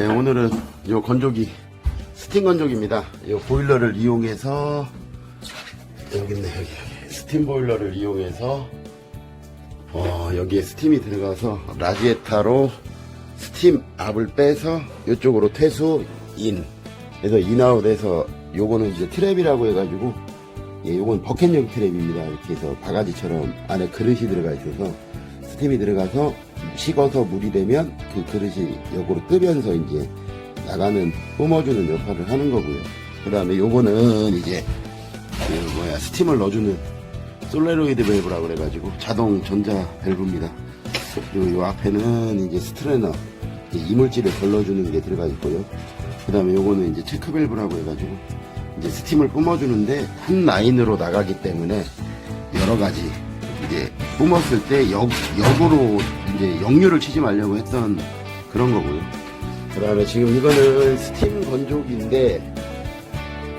네, 오늘은 요 건조기 스팀 건조기입니다. 요 보일러를 이용해서 여기 있네 여기 여기 스팀 보일러를 이용해서 어, 여기에 스팀이 들어가서 라지에타로 스팀 압을 빼서 이쪽으로 퇴수 인 그래서 인아웃해서 요거는 이제 트랩이라고 해가지고 예, 요건 버켓형 트랩입니다. 이렇게 해서 바가지처럼 안에 그릇이 들어가 있어서 스팀이 들어가서 식어서 물이 되면 그 그릇이 역으로 뜨면서 이제 나가는 뿜어주는 역할을 하는 거고요. 그 다음에 요거는 이제 그 뭐야 스팀을 넣어주는 솔레로이드 밸브라고 그래가지고 자동 전자 밸브입니다. 그리고 요 앞에는 이제 스트레너 이제 이물질을 걸러주는 게 들어가 있고요. 그 다음에 요거는 이제 체크 밸브라고 해가지고 이제 스팀을 뿜어주는데 한 라인으로 나가기 때문에 여러 가지 이제 뿜었을 때 역, 역으로 이제 역류를 치지 말려고 했던 그런 거고요. 그 다음에 지금 이거는 스팀 건조기인데,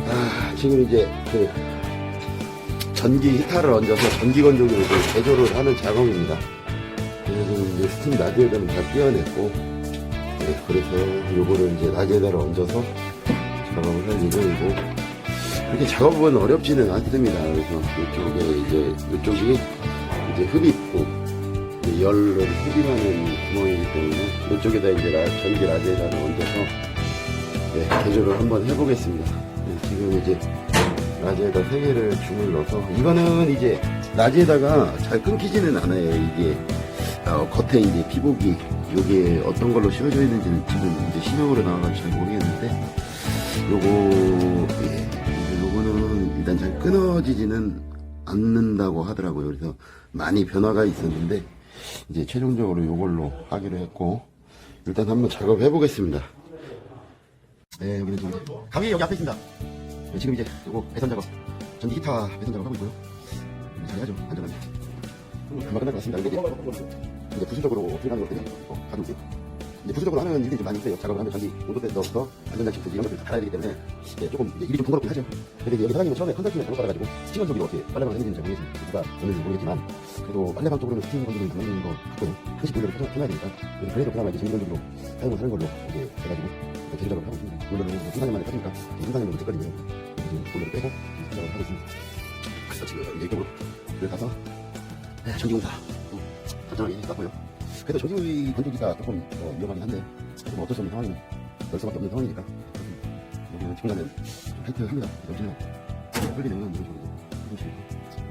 아, 지금 이제 그 전기 히타를 얹어서 전기 건조기로 이제 개조를 하는 작업입니다. 그래서 이제 스팀 라디에다는 다 띄어냈고, 네, 그래서 요거를 이제 라디에다를 얹어서 작업을 할 예정이고, 그렇게 작업은 어렵지는 않습니다. 그래서 이쪽에 이제, 이쪽이 이제 이제 열을 흡입하는 구멍이기 때문에 이쪽에다 이제 라- 전기 라디에다를 얹어서 네, 개조를 한번 해보겠습니다. 네, 지금 이제 라지에다 세 개를 줄을 넣어서 이거는 이제 라지에다가 잘 끊기지는 않아요. 이게 어, 겉에 이제 피복이 여기에 어떤 걸로 씌워져 있는지는 지금 이제 신형으로 나와가지고 잘 모르겠는데 요거 예, 요거는 일단 잘 끊어지지는 않는다고 하더라고요. 그래서 많이 변화가 있었는데 이제 최종적으로 요걸로 하기로 했고 일단 한번 작업해 보겠습니다. 네, 여기는 지금 가위 여기 앞에 있습니다. 네, 지금 이제 요거 배선 작업, 전기 기타 배선 작업 하고 있고요. 네, 잘 해야죠, 안전하게. 음, 금방 끝날 것 같습니다. 이제, 이제 부수적으로 들어가는 것들이 어, 가져올게요. 이제 부수적으로 하는 일들이 좀 많이 있어요. 작업을 하면 전기 온도대부터 안전장치 이런 것들 다 달아야 되기 때문에 네, 조금 이제 일이 좀 번거롭긴 하죠. 근데 이제 여기 사장님은 처음에 컨설팅을 잘못 받아가지고 스팀 건조기로 어떻게 빨래방을 했는지는 잘 모르겠습니다. 누가 오는지 모르겠지만 그래도 빨래방 쪽으로는 스팀 건조기를 담는 것 같고요. 한식 보일러를 켜놔- 켜놔야 되니까 그래서 그나마 이제 전기 건조기로 사용을 하는 걸로 이제 해가지고 개조 작업을 하고 있습니다. 보일러는 뭐 3, 4년 만에 켜니까 3, 4년 정도 됐거든요. 지금 보일러를 빼고 작업을 하고 있습니다. 그래서 지금 이제 이쪽으로 가서 네, 전기공사 또 안전하게 해놨고요. 그래도 전기 건조기가 조금 어, 위험하긴 한데 좀 어쩔 수 없는 상황이 열 수밖에 없는 상황이니까 여기는 지금 가면 좀 타이트합니다. 여기는 흘리는 이런 식으로 조금씩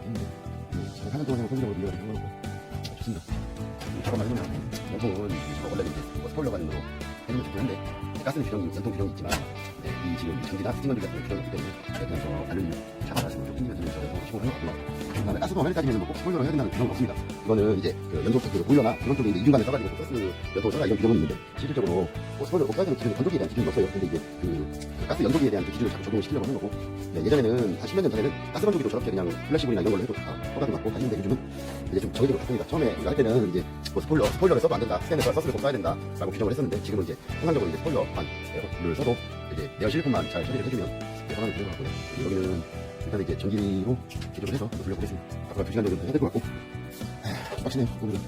했는데 잘 하는 동안에 컨디션으로 밀려가 거고 좋습니다. 작업만 해놓으면 연통은 원래 이제 뭐 스포일러 관으로 해놓으면 좋긴 한데 가스는 규정이 연통 규정이 있지만 네, 이 지금 전기나 건조기 같은 규정이 없기 때문에 그래서 다른 작업하시면 좀 힘들면 저에서 시공을 해봤고요. 그 다음에 가스도 맨까지는 뭐꼭 스포일러로 해야 된다는 규정은 없습니다. 이거는 이제 그 연소 그 보일러나 그런 쪽에 이제 이중간에 써가지고 가스 연소 써라 이런 규정은 있는데 실질적으로 뭐 스포일러 꼭 써야 되는 기준이 건조기에 대한 기준이 없어요. 근데 이제 그, 그 가스 연소기에 대한 그 기준을 자꾸 적용을 시키려고 하는 거고 네, 예전에는 한 10몇 년 전에는 가스 건조기도 저렇게 그냥 플래시불이나 이런 걸로 해도 다 허가도 받고 하시는데 요즘은 이제 좀 정해지고 바쁩니다. 처음에 이거 할 때는 이제 뭐 스포일러, 스포일러를 써도 안 된다. 스탠에서 서스를 꼭 써야 된다라고 규정을 했었는데 지금은 이제 통상적으로 이제 스포일러만을 써도 이제 에어 실리콘만 잘 처리를 해주면 허가는 되는 것 같고요. 여기는 일단 이제 전기로 기조를 해서 돌려보겠습니다. 앞으로 2시간 정도 해야 될 것 같고 좀 빡치네요 오늘은